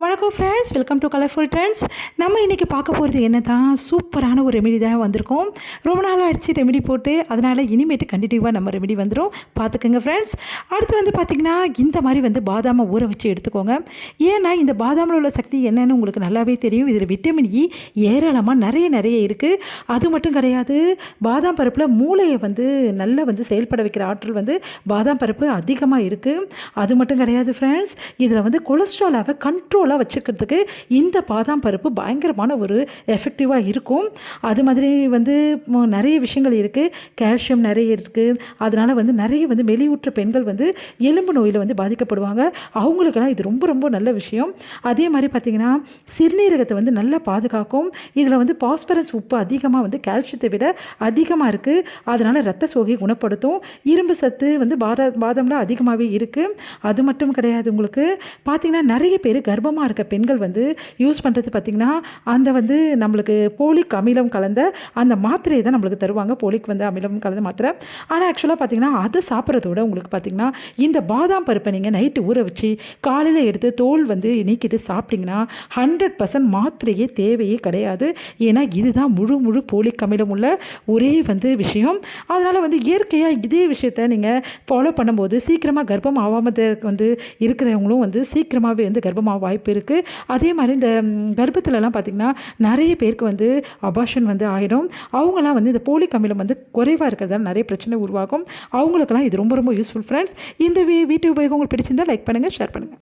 வணக்கம் friends welcome to colourful trends நம்ம இன்றைக்கி பார்க்க போகிறது என்ன தான் சூப்பரான ஒரு ரெமெடி தான் வந்திருக்கோம். ரொம்ப நாள் அடித்து ரெமெடி போட்டு. அதனால் இனிமேட்டு கண்டினியூவாக நம்ம ரெமெடி வந்துடும் பார்த்துக்கோங்க ஃப்ரெண்ட்ஸ் அடுத்து வந்து பார்த்திங்கன்னா இந்த மாதிரி வந்து பாதாமை ஊற வச்சு எடுத்துக்கோங்க. ஏன்னா இந்த பாதாமில் உள்ள சக்தி என்னென்னு உங்களுக்கு நல்லாவே தெரியும். இதில் விட்டமின் இ e ஏராளமாக நிறைய நிறைய இருக்குது அது மட்டும் கிடையாது பாதாம் பருப்பில் மூளையை வந்து நல்லா வந்து செயல்பட வைக்கிற ஆற்றல் வந்து பாதாம் பருப்பு அதிகமாக இருக்குது அது மட்டும் கிடையாது ஃப்ரெண்ட்ஸ் இதில் வந்து கொலஸ்ட்ராலாவை கண்ட்ரோல் கண்ட்ரோலாக வச்சுக்கிறதுக்கு இந்த பாதாம் பருப்பு பயங்கரமான ஒரு எஃபெக்டிவாக இருக்கும். அது மாதிரி வந்து நிறைய விஷயங்கள் இருக்குது கால்சியம் நிறைய இருக்குது அதனால் வந்து நிறைய வந்து மெலிவுற்ற பெண்கள் வந்து எலும்பு நோயில் வந்து பாதிக்கப்படுவாங்க. அவங்களுக்கெல்லாம் இது ரொம்ப ரொம்ப நல்ல விஷயம். அதே மாதிரி பார்த்திங்கன்னா சிறுநீரகத்தை வந்து நல்லா பாதுகாக்கும். இதில் வந்து பாஸ்பரஸ் உப்பு அதிகமாக வந்து கால்சியத்தை விட அதிகமாக இருக்குது அதனால் ரத்த சோகையை குணப்படுத்தும். இரும்பு சத்து வந்து பாத பாதம்லாம் அதிகமாகவே இருக்குது அது மட்டும் கிடையாது உங்களுக்கு. பார்த்திங்கன்னா நிறைய பேர் கர்ப்பமாக அதிகமாக இருக்க பெண்கள் வந்து யூஸ் பண்ணுறது பார்த்திங்கன்னா அந்த வந்து நம்மளுக்கு போலிக் அமிலம் கலந்த அந்த மாத்திரையை தான் நம்மளுக்கு தருவாங்க. போலிக் வந்து அமிலம் கலந்த மாத்திரை. ஆனால் ஆக்சுவலாக பார்த்திங்கன்னா அதை சாப்பிட்றதோட உங்களுக்கு பார்த்திங்கன்னா இந்த பாதாம் பருப்பை நீங்கள் நைட்டு ஊற வச்சு காலையில் எடுத்து தோல் வந்து நீக்கிட்டு சாப்பிட்டிங்கன்னா ஹண்ட்ரட் பர்சன்ட் மாத்திரையே தேவையே கிடையாது. ஏன்னா இதுதான் முழு முழு போலிக் அமிலம் உள்ள ஒரே வந்து விஷயம். அதனால் வந்து இயற்கையாக இதே விஷயத்த நீங்கள் ஃபாலோ பண்ணும்போது சீக்கிரமாக கர்ப்பம் ஆகாமல் வந்து இருக்கிறவங்களும் வந்து சீக்கிரமாகவே வந்து கர்ப்பமாக வாய்ப்பு வாய்ப்பு இருக்குது அதே மாதிரி இந்த கர்ப்பத்திலலாம் பார்த்திங்கன்னா நிறைய பேருக்கு வந்து அபாஷன் வந்து ஆகிடும் அவங்களாம் வந்து இந்த போலிக் அமிலம் வந்து குறைவாக இருக்கிறதால நிறைய பிரச்சனை உருவாகும். அவங்களுக்கெல்லாம் இது ரொம்ப ரொம்ப யூஸ்ஃபுல் ஃப்ரெண்ட்ஸ் இந்த வீ வீட்டு உபயோகம் உங்களுக்கு பிடிச்சிருந்தால் லைக் பண்ணுங்கள் ஷேர் பண்ணுங்கள்